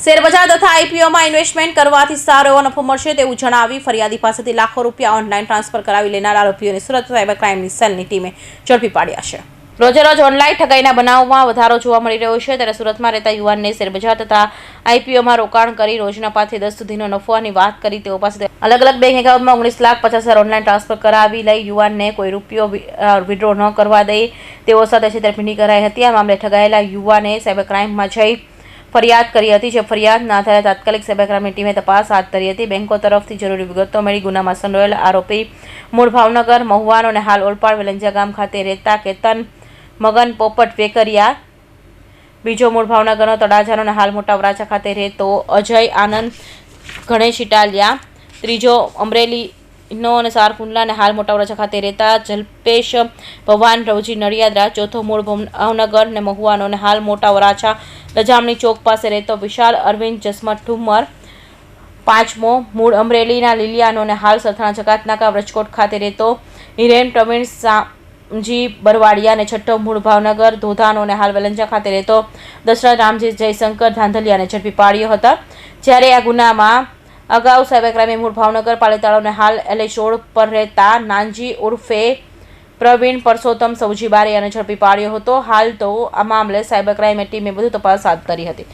શેરબજાર તથા આઈપીઓમાં ઇન્વેસ્ટમેન્ટ કરવાથી સારો એવો નફો મળશે તેવું જણાવી ફરિયાદી પાસેથી લાખો રૂપિયા ઓનલાઈન ટ્રાન્સફર કરાવી લેનાર આરોપીઓને સુરત સાયબર ક્રાઇમની સેલની ટીમે ઝડપી પાડ્યા છે. રોજે રોજ ઓનલાઈન ઠગાઈના બનાવમાં વધારો જોવા મળી રહ્યો છે ત્યારે સુરતમાં રહેતા યુવાનને શેરબજાર તથા આઈપીઓમાં રોકાણ કરી રોજના પાંચથી દસ સુધીનો નફોની વાત કરી તેઓ પાસે અલગ અલગ બેંક એકાઉન્ટમાં ઓગણીસ લાખ પચાસ હજાર ઓનલાઈન ટ્રાન્સફર કરાવી લઈ યુવાનને કોઈ રૂપિયો વિડ્રો ન કરવા દઈ તેઓ સાથે છેતરપિંડી કરાઈ હતી. આ મામલે ઠગાયેલા યુવાને સાયબર ક્રાઇમમાં જઈ ફરિયાદ કરી હતી જે ફરિયાદ ના થયા તાત્કાલિક સેવાગ્રામની ટીમે તપાસ હાથ ધરી હતી. બેંકો તરફથી જરૂરી વિગતો મળી. ગુનામાં સંડોયેલ આરોપી મૂળ ભાવનગર, મહુવાનો અને હાલ ઓલપાડ વેલંજા ગામ ખાતે રહેતા કેતન મગન પોપટ વેકરિયા, બીજો મૂળ ભાવનગરનો તળાજાનો અને હાલ મોટા વરાછા ખાતે રહેતો અજય આનંદ, ગણેશ ઇટાલિયા, ત્રીજો અમરેલીનો અને સારકુંડલા અને હાલ મોટા વરાછા ખાતે રહેતા જલ્પેશ ભવાન, રવજી નડિયાદરા ચોથો મૂળ ભાવનગર અને મહુવાનો અને હાલ મોટા વરાછા લજામણી ચોક પાસે રહેતો વિશાલ અરવિંદ જસમત ઠુમર. પાંચમો મૂળ અમરેલીના લીલિયાનો અને હાલ સરથાણા જકાતનાકા વ્રજકોટ ખાતે રહેતો હિરેન પ્રવીણ સામજી બરવાડિયા છઠ્ઠો મૂળ ભાવનગર, ધોધાનો અને હાલ વેલંજા ખાતે રહેતો દશરથ રામજી જયશંકર ધાંધલિયાને ઝડપી પાડ્યો હતા. જ્યારે આ ગુનામાં અગાઉ સાયબર ક્રાઇમે મૂળ ભાવનગર પાલેતાળો હાલ એલએચ રોડ પર રહેતા નાનજી ઉર્ફે પ્રવીણ પરસોત્તમ સૌજી અને ઝડપી પાડ્યો હતો. હાલ તો આ મામલે સાયબર ક્રાઇમ ટીમે વધુ તપાસ હાથ ધરી હતી.